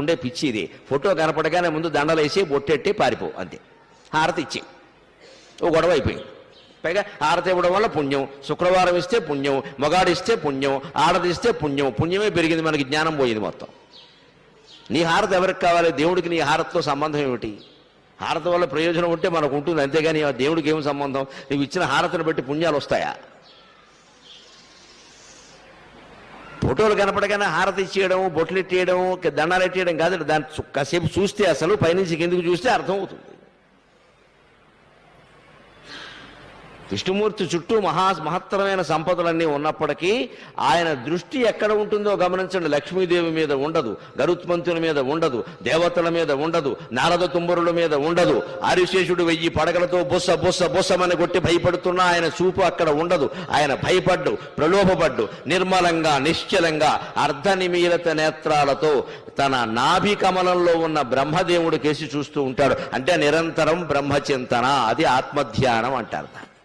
ఉండే పిచ్చి ఇది. ఫోటో కనపడగానే ముందు దండలేసి బొట్టెట్టి పారిపో అంతే. హారతి ఇచ్చి. ఓ గొడవ అయిపోయింది. పైగా హారతి ఇవ్వడం వల్ల పుణ్యం. శుక్రవారం ఇస్తే పుణ్యం మగాడు ఇస్తే పుణ్యం ఆడది ఇస్తే పుణ్యం పుణ్యమే పెరిగింది మనకి జ్ఞానం పోయింది మొత్తం. నీ హారతి ఎవరికి కావాలి? దేవుడికి నీ హారతితో సంబంధం ఏమిటి? హారతి వల్ల ప్రయోజనం ఉంటే మనకు ఉంటుంది అంతేగాని దేవుడికి ఏం సంబంధం? నువ్వు ఇచ్చిన హారతిని బట్టి పుణ్యాలు వస్తాయా? ఫోటోలు కనపడగానే హారతి ఇచ్చేయడం బొట్లు ఎట్టేయడం దండాలు ఎట్టేయడం కాదు దాన్ని కాసేపు చూస్తే అసలు పైనుంచి కిందకు చూస్తే అర్థమవుతుంది విష్ణుమూర్తి చుట్టూ మహా మహత్తరమైన సంపదలన్నీ ఉన్నప్పటికీ ఆయన దృష్టి ఎక్కడ ఉంటుందో గమనించండి. లక్ష్మీదేవి మీద ఉండదు గరుత్మంతుల మీద ఉండదు దేవతల మీద ఉండదు నారద తుంబరుల మీద ఉండదు. ఆరిశేషుడు వెయ్యి పడగలతో బుస్స బుస్స బుస్సమని కొట్టి భయపడుతున్నా ఆయన చూపు అక్కడ ఉండదు. ఆయన భయపడ్డు ప్రలోభపడ్డు నిర్మలంగా నిశ్చలంగా అర్ధనిమీలత నేత్రాలతో తన నాభి కమలంలో ఉన్న బ్రహ్మదేవుడు కేసి చూస్తూ ఉంటాడు. అంటే నిరంతరం బ్రహ్మచింతన అది ఆత్మధ్యానం అంటారు దాన్ని.